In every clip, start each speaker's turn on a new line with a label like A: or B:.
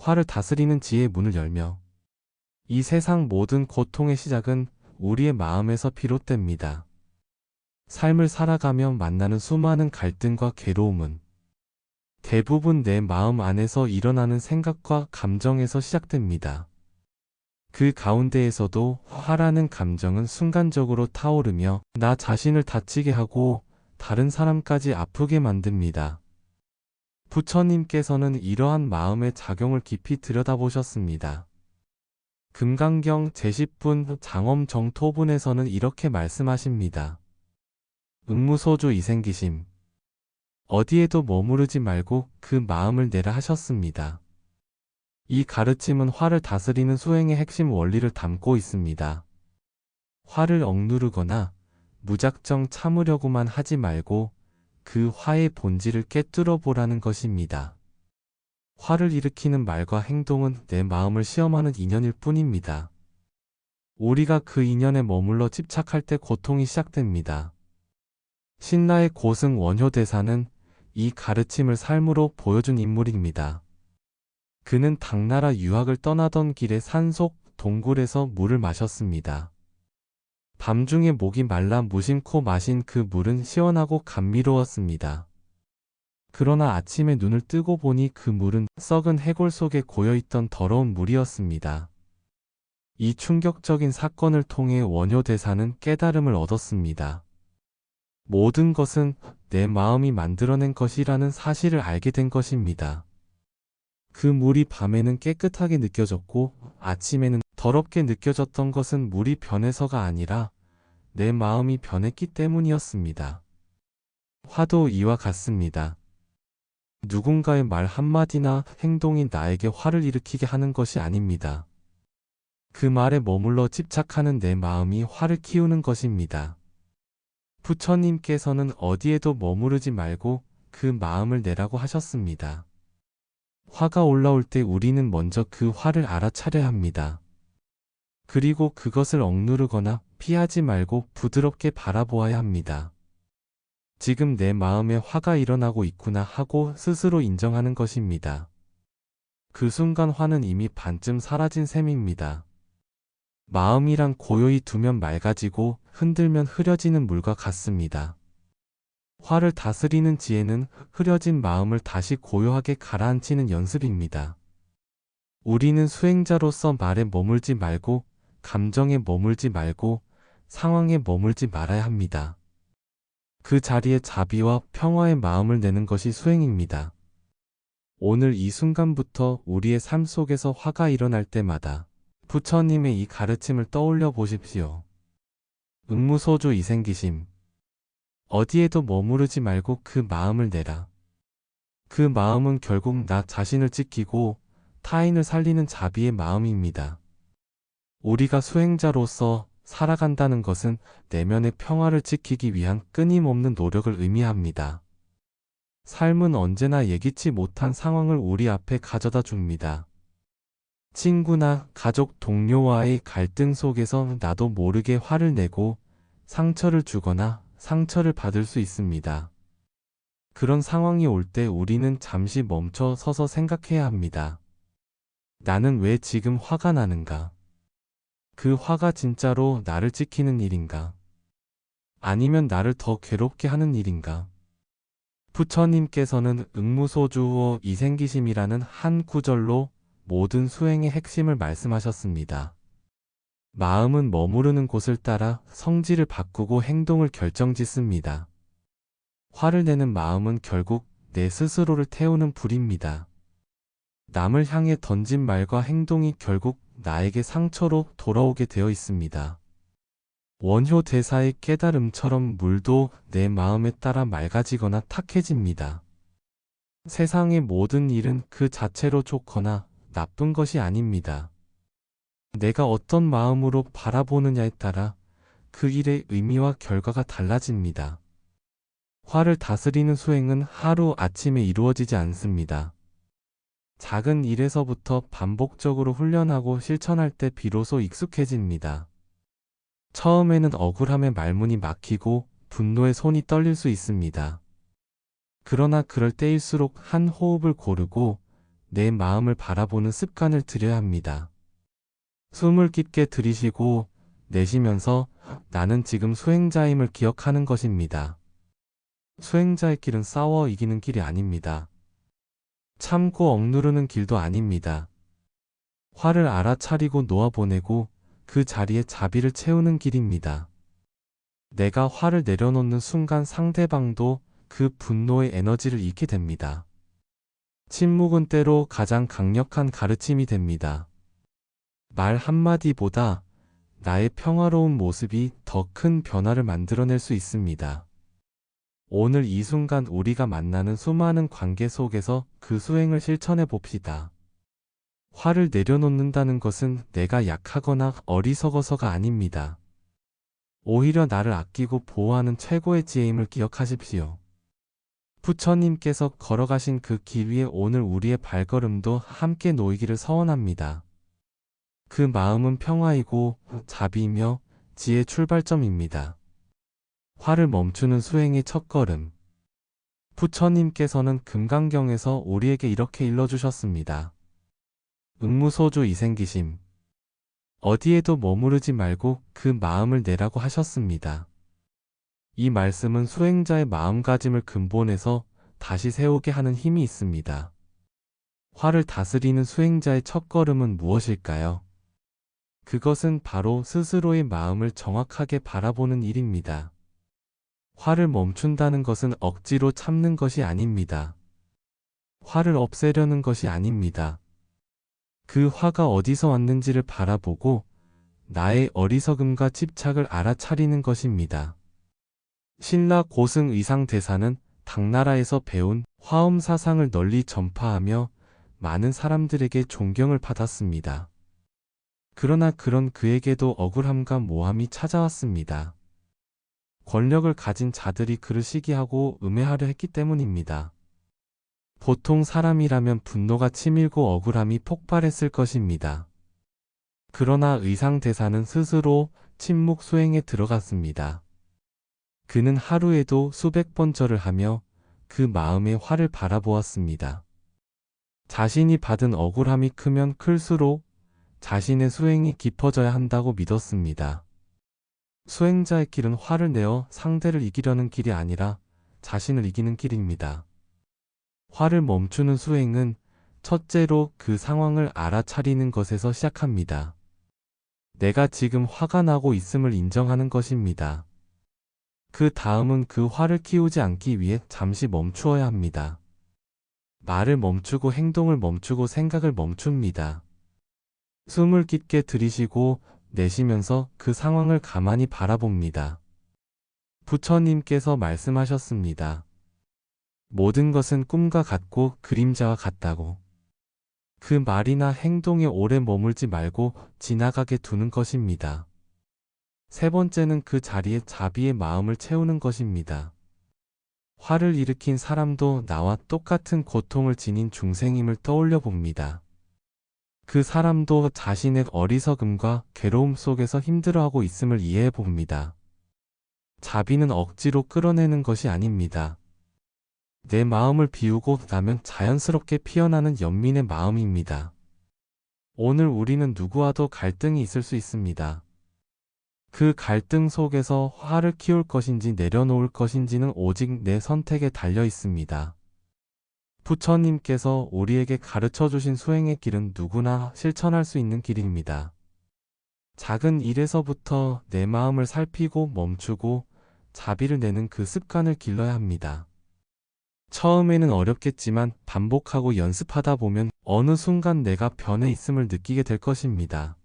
A: 화를 다스리는 지혜의 문을 열며 이 세상 모든 고통의 시작은 우리의 마음에서 비롯됩니다. 삶을 살아가며 만나는 수많은 갈등과 괴로움은 대부분 내 마음 안에서 일어나는 생각과 감정에서 시작됩니다. 그 가운데에서도 화라는 감정은 순간적으로 타오르며 나 자신을 다치게 하고 다른 사람까지 아프게 만듭니다. 부처님께서는 이러한 마음의 작용을 깊이 들여다보셨습니다. 금강경 제10분 장엄 정토분에서는 이렇게 말씀하십니다. 응무소주 이생기심. 어디에도 머무르지 말고 그 마음을 내라 하셨습니다. 이 가르침은 화를 다스리는 수행의 핵심 원리를 담고 있습니다. 화를 억누르거나 무작정 참으려고만 하지 말고 그 화의 본질을 깨뚫어 보라는 것입니다. 화를 일으키는 말과 행동은 내 마음을 시험하는 인연일 뿐입니다. 우리가 그 인연에 머물러 집착할 때 고통이 시작됩니다. 신라의 고승 원효대사는 이 가르침을 삶으로 보여준 인물입니다. 그는 당나라 유학을 떠나던 길에 산속 동굴에서 물을 마셨습니다. 밤중에 목이 말라 무심코 마신 그 물은 시원하고 감미로웠습니다. 그러나 아침에 눈을 뜨고 보니 그 물은 썩은 해골 속에 고여있던 더러운 물이었습니다. 이 충격적인 사건을 통해 원효 대사는 깨달음을 얻었습니다. 모든 것은 내 마음이 만들어낸 것이라는 사실을 알게 된 것입니다. 그 물이 밤에는 깨끗하게 느껴졌고 아침에는 더럽게 느껴졌던 것은 물이 변해서가 아니라 내 마음이 변했기 때문이었습니다. 화도 이와 같습니다. 누군가의 말 한마디나 행동이 나에게 화를 일으키게 하는 것이 아닙니다. 그 말에 머물러 집착하는 내 마음이 화를 키우는 것입니다. 부처님께서는 어디에도 머무르지 말고 그 마음을 내라고 하셨습니다. 화가 올라올 때 우리는 먼저 그 화를 알아차려야 합니다. 그리고 그것을 억누르거나 피하지 말고 부드럽게 바라보아야 합니다. 지금 내 마음에 화가 일어나고 있구나 하고 스스로 인정하는 것입니다. 그 순간 화는 이미 반쯤 사라진 셈입니다. 마음이란 고요히 두면 맑아지고 흔들면 흐려지는 물과 같습니다. 화를 다스리는 지혜는 흐려진 마음을 다시 고요하게 가라앉히는 연습입니다. 우리는 수행자로서 말에 머물지 말고 감정에 머물지 말고 상황에 머물지 말아야 합니다. 그 자리에 자비와 평화의 마음을 내는 것이 수행입니다. 오늘 이 순간부터 우리의 삶 속에서 화가 일어날 때마다 부처님의 이 가르침을 떠올려 보십시오. 응무소주 이생기심. 어디에도 머무르지 말고 그 마음을 내라. 그 마음은 결국 나 자신을 지키고 타인을 살리는 자비의 마음입니다. 우리가 수행자로서 살아간다는 것은 내면의 평화를 지키기 위한 끊임없는 노력을 의미합니다. 삶은 언제나 예기치 못한 상황을 우리 앞에 가져다 줍니다. 친구나 가족 동료와의 갈등 속에서 나도 모르게 화를 내고 상처를 주거나 상처를 받을 수 있습니다. 그런 상황이 올 때 우리는 잠시 멈춰 서서 생각해야 합니다. 나는 왜 지금 화가 나는가? 그 화가 진짜로 나를 지키는 일인가? 아니면 나를 더 괴롭게 하는 일인가? 부처님께서는 응무소주호 이생기심이라는 한 구절로 모든 수행의 핵심을 말씀하셨습니다. 마음은 머무르는 곳을 따라 성질을 바꾸고 행동을 결정짓습니다. 화를 내는 마음은 결국 내 스스로를 태우는 불입니다. 남을 향해 던진 말과 행동이 결국 나에게 상처로 돌아오게 되어 있습니다. 원효 대사의 깨달음처럼 물도 내 마음에 따라 맑아지거나 탁해집니다. 세상의 모든 일은 그 자체로 좋거나 나쁜 것이 아닙니다. 내가 어떤 마음으로 바라보느냐에 따라 그 일의 의미와 결과가 달라집니다. 화를 다스리는 수행은 하루 아침에 이루어지지 않습니다. 작은 일에서부터 반복적으로 훈련하고 실천할 때 비로소 익숙해집니다. 처음에는 억울함에 말문이 막히고 분노에 손이 떨릴 수 있습니다. 그러나 그럴 때일수록 한 호흡을 고르고 내 마음을 바라보는 습관을 들여야 합니다. 숨을 깊게 들이쉬고 내쉬면서 나는 지금 수행자임을 기억하는 것입니다. 수행자의 길은 싸워 이기는 길이 아닙니다. 참고 억누르는 길도 아닙니다. 화를 알아차리고 놓아보내고 그 자리에 자비를 채우는 길입니다. 내가 화를 내려놓는 순간 상대방도 그 분노의 에너지를 잃게 됩니다. 침묵은 때로 가장 강력한 가르침이 됩니다. 말 한마디보다 나의 평화로운 모습이 더 큰 변화를 만들어낼 수 있습니다. 오늘 이 순간 우리가 만나는 수많은 관계 속에서 그 수행을 실천해 봅시다. 화를 내려놓는다는 것은 내가 약하거나 어리석어서가 아닙니다. 오히려 나를 아끼고 보호하는 최고의 지혜임을 기억하십시오. 부처님께서 걸어가신 그 길 위에 오늘 우리의 발걸음도 함께 놓이기를 서원합니다. 그 마음은 평화이고 자비이며 지혜 출발점입니다. 화를 멈추는 수행의 첫걸음. 부처님께서는 금강경에서 우리에게 이렇게 일러주셨습니다. 응무소주 이생기심. 어디에도 머무르지 말고 그 마음을 내라고 하셨습니다. 이 말씀은 수행자의 마음가짐을 근본에서 다시 세우게 하는 힘이 있습니다. 화를 다스리는 수행자의 첫걸음은 무엇일까요? 그것은 바로 스스로의 마음을 정확하게 바라보는 일입니다. 화를 멈춘다는 것은 억지로 참는 것이 아닙니다. 화를 없애려는 것이 아닙니다. 그 화가 어디서 왔는지를 바라보고 나의 어리석음과 집착을 알아차리는 것입니다. 신라 고승 의상 대사는 당나라에서 배운 화엄 사상을 널리 전파하며 많은 사람들에게 존경을 받았습니다. 그러나 그런 그에게도 억울함과 모함이 찾아왔습니다. 권력을 가진 자들이 그를 시기하고 음해하려 했기 때문입니다. 보통 사람이라면 분노가 치밀고 억울함이 폭발했을 것입니다. 그러나 의상 대사는 스스로 침묵 수행에 들어갔습니다. 그는 하루에도 수백 번 절을 하며 그 마음의 화를 바라보았습니다. 자신이 받은 억울함이 크면 클수록 자신의 수행이 깊어져야 한다고 믿었습니다. 수행자의 길은 화를 내어 상대를 이기려는 길이 아니라 자신을 이기는 길입니다. 화를 멈추는 수행은 첫째로 그 상황을 알아차리는 것에서 시작합니다. 내가 지금 화가 나고 있음을 인정하는 것입니다. 그 다음은 그 화를 키우지 않기 위해 잠시 멈추어야 합니다. 말을 멈추고 행동을 멈추고 생각을 멈춥니다. 숨을 깊게 들이쉬고 내쉬면서 그 상황을 가만히 바라봅니다. 부처님께서 말씀하셨습니다. 모든 것은 꿈과 같고 그림자와 같다고. 그 말이나 행동에 오래 머물지 말고 지나가게 두는 것입니다. 세 번째는 그 자리에 자비의 마음을 채우는 것입니다. 화를 일으킨 사람도 나와 똑같은 고통을 지닌 중생임을 떠올려 봅니다. 그 사람도 자신의 어리석음과 괴로움 속에서 힘들어하고 있음을 이해해 봅니다. 자비는 억지로 끌어내는 것이 아닙니다. 내 마음을 비우고 나면 자연스럽게 피어나는 연민의 마음입니다. 오늘 우리는 누구와도 갈등이 있을 수 있습니다. 그 갈등 속에서 화를 키울 것인지 내려놓을 것인지는 오직 내 선택에 달려 있습니다. 부처님께서 우리에게 가르쳐 주신 수행의 길은 누구나 실천할 수 있는 길입니다. 작은 일에서부터 내 마음을 살피고 멈추고 자비를 내는 그 습관을 길러야 합니다. 처음에는 어렵겠지만 반복하고 연습하다 보면 어느 순간 내가 변해 있음을 느끼게 될 것입니다.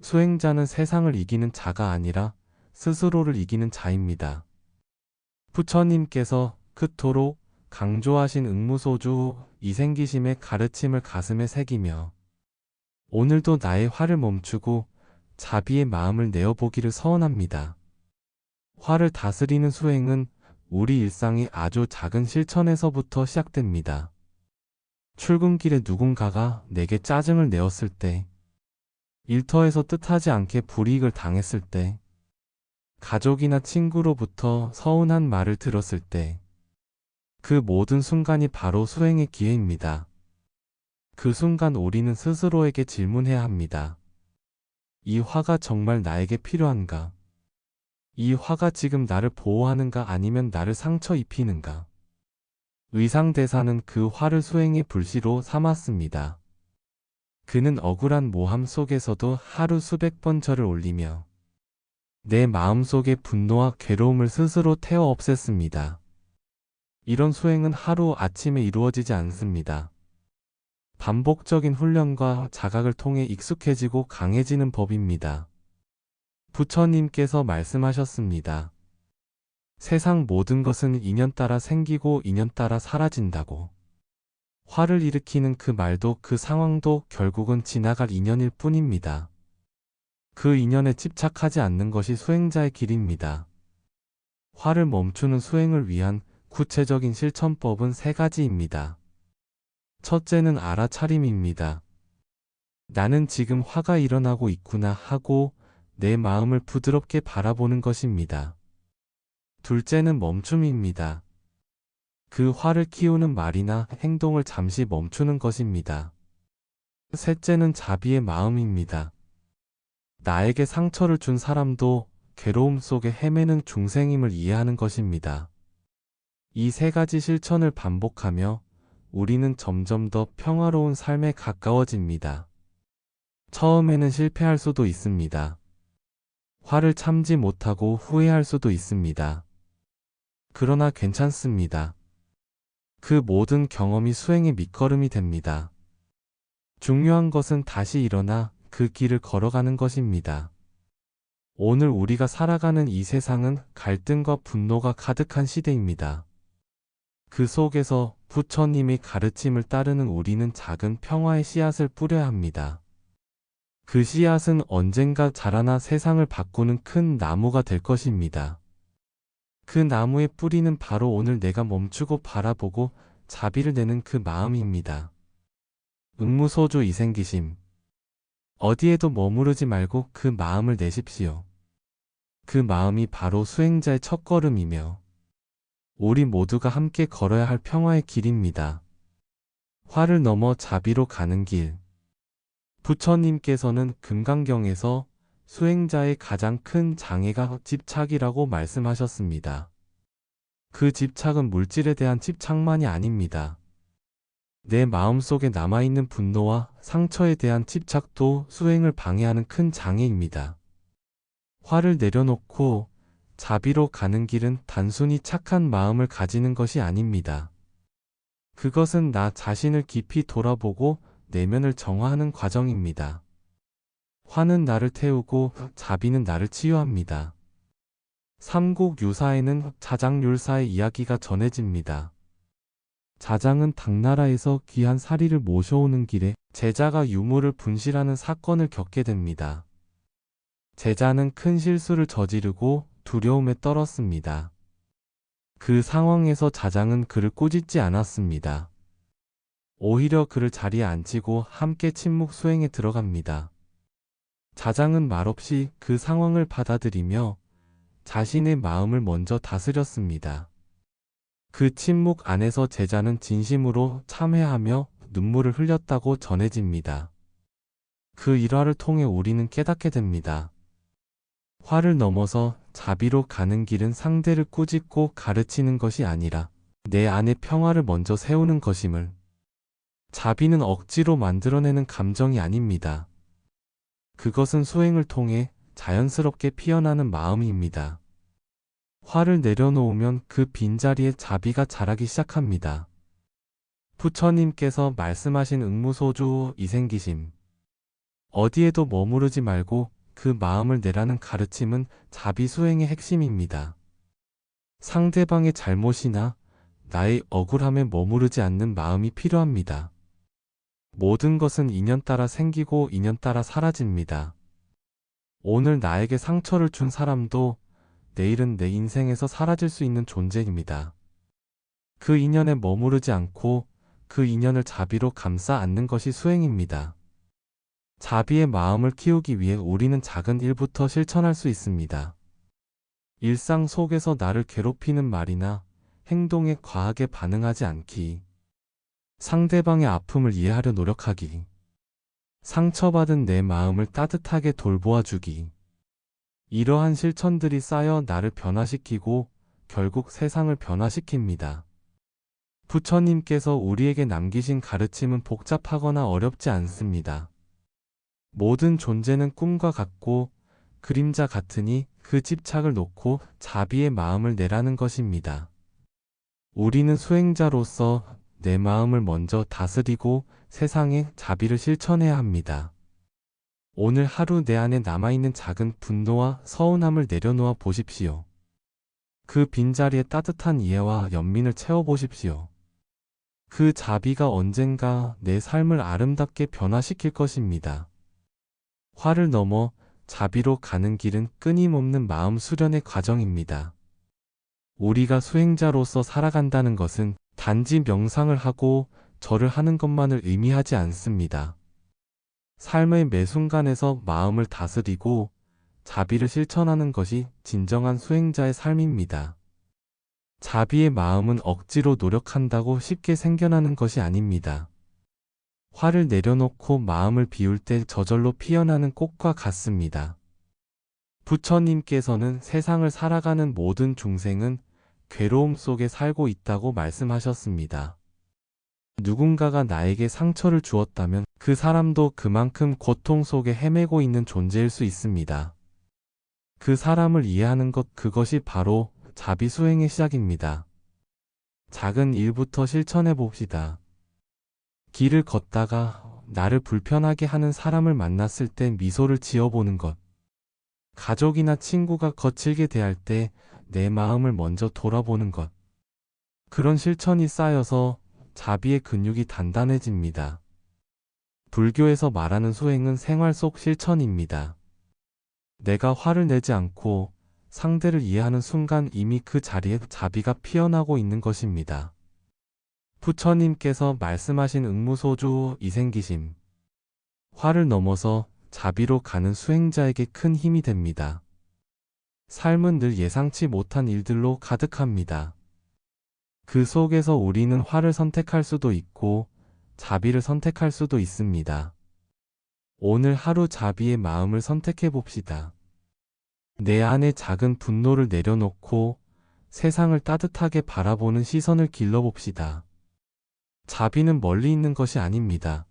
A: 수행자는 세상을 이기는 자가 아니라 스스로를 이기는 자입니다. 부처님께서 그토록 강조하신 응무소주 이생기심의 가르침을 가슴에 새기며 오늘도 나의 화를 멈추고 자비의 마음을 내어보기를 서원합니다. 화를 다스리는 수행은 우리 일상의 아주 작은 실천에서부터 시작됩니다. 출근길에 누군가가 내게 짜증을 내었을 때, 일터에서 뜻하지 않게 불이익을 당했을 때, 가족이나 친구로부터 서운한 말을 들었을 때, 그 모든 순간이 바로 수행의 기회입니다. 그 순간 우리는 스스로에게 질문해야 합니다. 이 화가 정말 나에게 필요한가? 이 화가 지금 나를 보호하는가 아니면 나를 상처 입히는가? 의상대사는 그 화를 수행의 불씨로 삼았습니다. 그는 억울한 모함 속에서도 하루 수백 번 절을 올리며 내 마음속의 분노와 괴로움을 스스로 태워 없앴습니다. 이런 수행은 하루 아침에 이루어지지 않습니다. 반복적인 훈련과 자각을 통해 익숙해지고 강해지는 법입니다. 부처님께서 말씀하셨습니다. 세상 모든 것은 인연 따라 생기고 인연 따라 사라진다고. 화를 일으키는 그 말도 그 상황도 결국은 지나갈 인연일 뿐입니다. 그 인연에 집착하지 않는 것이 수행자의 길입니다. 화를 멈추는 수행을 위한 구체적인 실천법은 세 가지입니다. 첫째는 알아차림입니다. 나는 지금 화가 일어나고 있구나 하고 내 마음을 부드럽게 바라보는 것입니다. 둘째는 멈춤입니다. 그 화를 키우는 말이나 행동을 잠시 멈추는 것입니다. 셋째는 자비의 마음입니다. 나에게 상처를 준 사람도 괴로움 속에 헤매는 중생임을 이해하는 것입니다. 이 세 가지 실천을 반복하며 우리는 점점 더 평화로운 삶에 가까워집니다. 처음에는 실패할 수도 있습니다. 화를 참지 못하고 후회할 수도 있습니다. 그러나 괜찮습니다. 그 모든 경험이 수행의 밑거름이 됩니다. 중요한 것은 다시 일어나 그 길을 걸어가는 것입니다. 오늘 우리가 살아가는 이 세상은 갈등과 분노가 가득한 시대입니다. 그 속에서 부처님의 가르침을 따르는 우리는 작은 평화의 씨앗을 뿌려야 합니다. 그 씨앗은 언젠가 자라나 세상을 바꾸는 큰 나무가 될 것입니다. 그 나무의 뿌리는 바로 오늘 내가 멈추고 바라보고 자비를 내는 그 마음입니다. 응무소조 이생기심. 어디에도 머무르지 말고 그 마음을 내십시오. 그 마음이 바로 수행자의 첫걸음이며 우리 모두가 함께 걸어야 할 평화의 길입니다. 화를 넘어 자비로 가는 길. 부처님께서는 금강경에서 수행자의 가장 큰 장애가 집착이라고 말씀하셨습니다. 그 집착은 물질에 대한 집착만이 아닙니다. 내 마음속에 남아있는 분노와 상처에 대한 집착도 수행을 방해하는 큰 장애입니다. 화를 내려놓고 자비로 가는 길은 단순히 착한 마음을 가지는 것이 아닙니다. 그것은 나 자신을 깊이 돌아보고 내면을 정화하는 과정입니다. 화는 나를 태우고 자비는 나를 치유합니다. 삼국 유사에는 자장률사의 이야기가 전해집니다. 자장은 당나라에서 귀한 사리를 모셔오는 길에 제자가 유물을 분실하는 사건을 겪게 됩니다. 제자는 큰 실수를 저지르고 두려움에 떨었습니다. 그 상황에서 자장은 그를 꾸짖지 않았습니다. 오히려 그를 자리에 앉히고 함께 침묵 수행에 들어갑니다. 자장은 말없이 그 상황을 받아들이며 자신의 마음을 먼저 다스렸습니다. 그 침묵 안에서 제자는 진심으로 참회하며 눈물을 흘렸다고 전해집니다. 그 일화를 통해 우리는 깨닫게 됩니다. 화를 넘어서 자비로 가는 길은 상대를 꾸짖고 가르치는 것이 아니라 내 안의 평화를 먼저 세우는 것임을. 자비는 억지로 만들어내는 감정이 아닙니다. 그것은 수행을 통해 자연스럽게 피어나는 마음입니다. 화를 내려놓으면 그 빈자리에 자비가 자라기 시작합니다. 부처님께서 말씀하신 응무소주 이생기심. 어디에도 머무르지 말고 그 마음을 내라는 가르침은 자비 수행의 핵심입니다. 상대방의 잘못이나 나의 억울함에 머무르지 않는 마음이 필요합니다. 모든 것은 인연 따라 생기고 인연 따라 사라집니다. 오늘 나에게 상처를 준 사람도 내일은 내 인생에서 사라질 수 있는 존재입니다. 그 인연에 머무르지 않고 그 인연을 자비로 감싸 안는 것이 수행입니다. 자비의 마음을 키우기 위해 우리는 작은 일부터 실천할 수 있습니다. 일상 속에서 나를 괴롭히는 말이나 행동에 과하게 반응하지 않기. 상대방의 아픔을 이해하려 노력하기. 상처받은 내 마음을 따뜻하게 돌보아 주기. 이러한 실천들이 쌓여 나를 변화시키고 결국 세상을 변화시킵니다. 부처님께서 우리에게 남기신 가르침은 복잡하거나 어렵지 않습니다. 모든 존재는 꿈과 같고 그림자 같으니 그 집착을 놓고 자비의 마음을 내라는 것입니다. 우리는 수행자로서 내 마음을 먼저 다스리고 세상에 자비를 실천해야 합니다. 오늘 하루 내 안에 남아있는 작은 분노와 서운함을 내려놓아 보십시오. 그 빈자리에 따뜻한 이해와 연민을 채워보십시오. 그 자비가 언젠가 내 삶을 아름답게 변화시킬 것입니다. 화를 넘어 자비로 가는 길은 끊임없는 마음 수련의 과정입니다. 우리가 수행자로서 살아간다는 것은 단지 명상을 하고 절을 하는 것만을 의미하지 않습니다. 삶의 매 순간에서 마음을 다스리고 자비를 실천하는 것이 진정한 수행자의 삶입니다. 자비의 마음은 억지로 노력한다고 쉽게 생겨나는 것이 아닙니다. 화를 내려놓고 마음을 비울 때 저절로 피어나는 꽃과 같습니다. 부처님께서는 세상을 살아가는 모든 중생은 괴로움 속에 살고 있다고 말씀하셨습니다. 누군가가 나에게 상처를 주었다면 그 사람도 그만큼 고통 속에 헤매고 있는 존재일 수 있습니다. 그 사람을 이해하는 것 그것이 바로 자비 수행의 시작입니다. 작은 일부터 실천해 봅시다. 길을 걷다가 나를 불편하게 하는 사람을 만났을 때 미소를 지어보는 것. 가족이나 친구가 거칠게 대할 때 내 마음을 먼저 돌아보는 것. 그런 실천이 쌓여서 자비의 근육이 단단해집니다. 불교에서 말하는 수행은 생활 속 실천입니다. 내가 화를 내지 않고 상대를 이해하는 순간 이미 그 자리에 자비가 피어나고 있는 것입니다. 부처님께서 말씀하신 응무소주 이생기심. 화를 넘어서 자비로 가는 수행자에게 큰 힘이 됩니다. 삶은 늘 예상치 못한 일들로 가득합니다. 그 속에서 우리는 화를 선택할 수도 있고 자비를 선택할 수도 있습니다. 오늘 하루 자비의 마음을 선택해 봅시다. 내 안에 작은 분노를 내려놓고 세상을 따뜻하게 바라보는 시선을 길러봅시다. 자비는 멀리 있는 것이 아닙니다.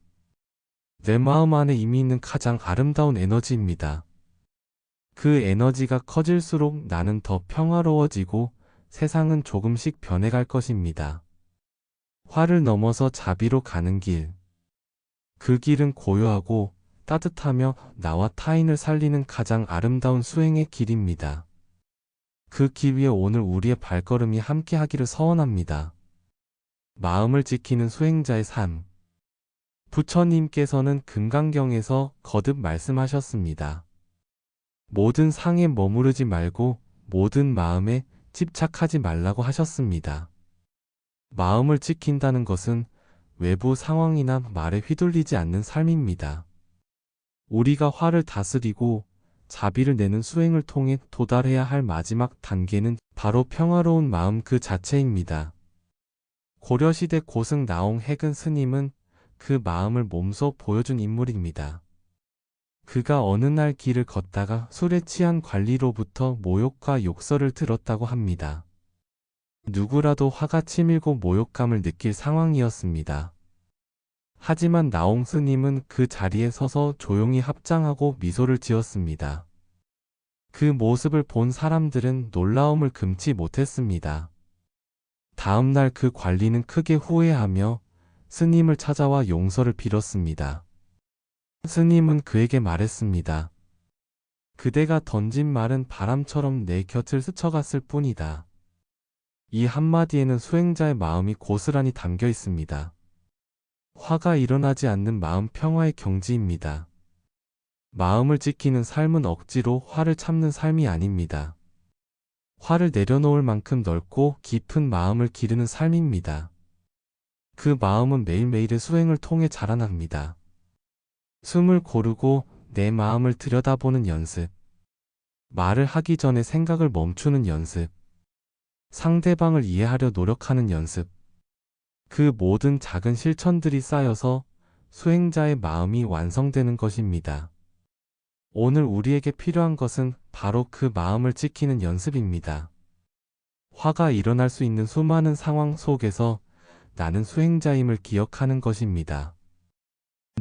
A: 내 마음 안에 이미 있는 가장 아름다운 에너지입니다. 그 에너지가 커질수록 나는 더 평화로워지고 세상은 조금씩 변해갈 것입니다. 화를 넘어서 자비로 가는 길. 그 길은 고요하고 따뜻하며 나와 타인을 살리는 가장 아름다운 수행의 길입니다. 그 길 위에 오늘 우리의 발걸음이 함께 하기를 서원합니다. 마음을 지키는 수행자의 삶. 부처님께서는 금강경에서 거듭 말씀하셨습니다. 모든 상에 머무르지 말고 모든 마음에 집착하지 말라고 하셨습니다. 마음을 지킨다는 것은 외부 상황이나 말에 휘둘리지 않는 삶입니다. 우리가 화를 다스리고 자비를 내는 수행을 통해 도달해야 할 마지막 단계는 바로 평화로운 마음 그 자체입니다. 고려시대 고승 나옹 해근 스님은 그 마음을 몸소 보여준 인물입니다. 그가 어느 날 길을 걷다가 술에 취한 관리로부터 모욕과 욕설을 들었다고 합니다. 누구라도 화가 치밀고 모욕감을 느낄 상황이었습니다. 하지만 나옹 스님은 그 자리에 서서 조용히 합장하고 미소를 지었습니다. 그 모습을 본 사람들은 놀라움을 금치 못했습니다. 다음 날 그 관리는 크게 후회하며 스님을 찾아와 용서를 빌었습니다. 스님은 그에게 말했습니다. 그대가 던진 말은 바람처럼 내 곁을 스쳐갔을 뿐이다. 이 한마디에는 수행자의 마음이 고스란히 담겨 있습니다. 화가 일어나지 않는 마음 평화의 경지입니다. 마음을 지키는 삶은 억지로 화를 참는 삶이 아닙니다. 화를 내려놓을 만큼 넓고 깊은 마음을 기르는 삶입니다. 그 마음은 매일매일의 수행을 통해 자라납니다. 숨을 고르고 내 마음을 들여다보는 연습. 말을 하기 전에 생각을 멈추는 연습. 상대방을 이해하려 노력하는 연습. 그 모든 작은 실천들이 쌓여서 수행자의 마음이 완성되는 것입니다. 오늘 우리에게 필요한 것은 바로 그 마음을 지키는 연습입니다. 화가 일어날 수 있는 수많은 상황 속에서 나는 수행자임을 기억하는 것입니다.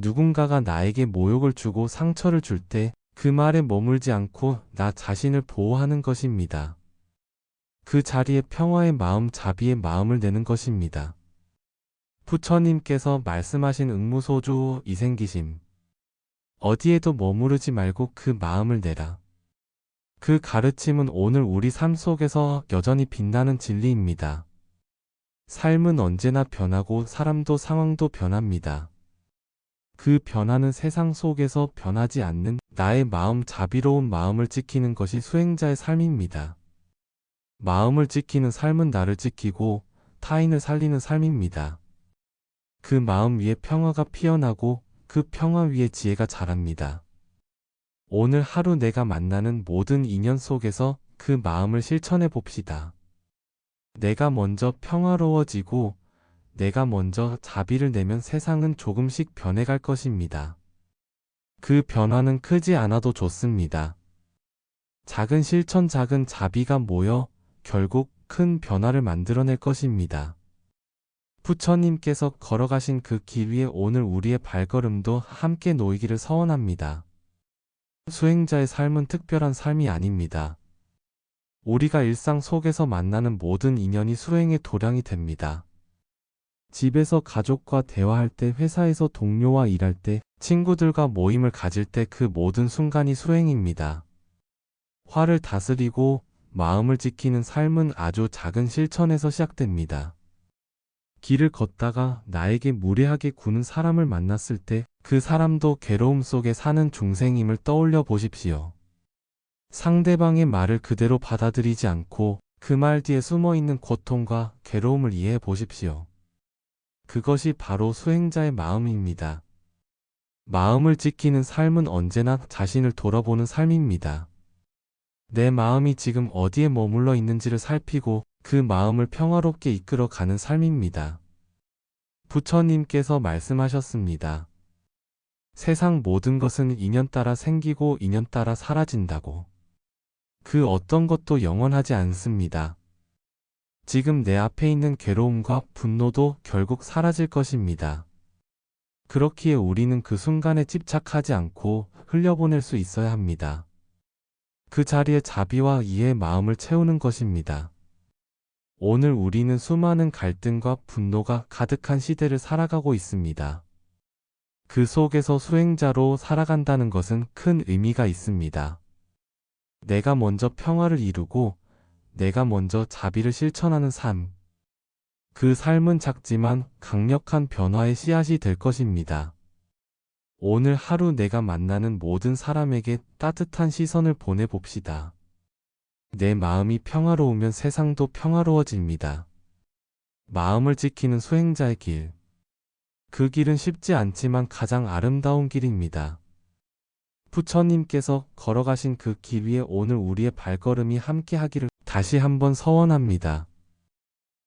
A: 누군가가 나에게 모욕을 주고 상처를 줄 때 그 말에 머물지 않고 나 자신을 보호하는 것입니다. 그 자리에 평화의 마음, 자비의 마음을 내는 것입니다. 부처님께서 말씀하신 응무소주 이생기심. 어디에도 머무르지 말고 그 마음을 내라. 그 가르침은 오늘 우리 삶 속에서 여전히 빛나는 진리입니다. 삶은 언제나 변하고 사람도 상황도 변합니다. 그 변화는 세상 속에서 변하지 않는 나의 마음 자비로운 마음을 지키는 것이 수행자의 삶입니다. 마음을 지키는 삶은 나를 지키고 타인을 살리는 삶입니다. 그 마음 위에 평화가 피어나고 그 평화 위에 지혜가 자랍니다. 오늘 하루 내가 만나는 모든 인연 속에서 그 마음을 실천해 봅시다. 내가 먼저 평화로워지고 내가 먼저 자비를 내면 세상은 조금씩 변해갈 것입니다. 그 변화는 크지 않아도 좋습니다. 작은 실천, 작은 자비가 모여 결국 큰 변화를 만들어낼 것입니다. 부처님께서 걸어가신 그 길 위에 오늘 우리의 발걸음도 함께 놓이기를 서원합니다. 수행자의 삶은 특별한 삶이 아닙니다. 우리가 일상 속에서 만나는 모든 인연이 수행의 도량이 됩니다. 집에서 가족과 대화할 때, 회사에서 동료와 일할 때, 친구들과 모임을 가질 때 그 모든 순간이 수행입니다. 화를 다스리고 마음을 지키는 삶은 아주 작은 실천에서 시작됩니다. 길을 걷다가 나에게 무례하게 구는 사람을 만났을 때 그 사람도 괴로움 속에 사는 중생임을 떠올려 보십시오. 상대방의 말을 그대로 받아들이지 않고 그 말 뒤에 숨어 있는 고통과 괴로움을 이해해 보십시오. 그것이 바로 수행자의 마음입니다. 마음을 지키는 삶은 언제나 자신을 돌아보는 삶입니다. 내 마음이 지금 어디에 머물러 있는지를 살피고 그 마음을 평화롭게 이끌어 가는 삶입니다. 부처님께서 말씀하셨습니다. 세상 모든 것은 인연 따라 생기고 인연 따라 사라진다고. 그 어떤 것도 영원하지 않습니다. 지금 내 앞에 있는 괴로움과 분노도 결국 사라질 것입니다. 그렇기에 우리는 그 순간에 집착하지 않고 흘려보낼 수 있어야 합니다. 그 자리에 자비와 이해의 마음을 채우는 것입니다. 오늘 우리는 수많은 갈등과 분노가 가득한 시대를 살아가고 있습니다. 그 속에서 수행자로 살아간다는 것은 큰 의미가 있습니다. 내가 먼저 평화를 이루고 내가 먼저 자비를 실천하는 삶. 그 삶은 작지만 강력한 변화의 씨앗이 될 것입니다. 오늘 하루 내가 만나는 모든 사람에게 따뜻한 시선을 보내봅시다. 내 마음이 평화로우면 세상도 평화로워집니다. 마음을 지키는 수행자의 길. 그 길은 쉽지 않지만 가장 아름다운 길입니다. 부처님께서 걸어가신 그 길 위에 오늘 우리의 발걸음이 함께 하기를 다시 한번 서원합니다.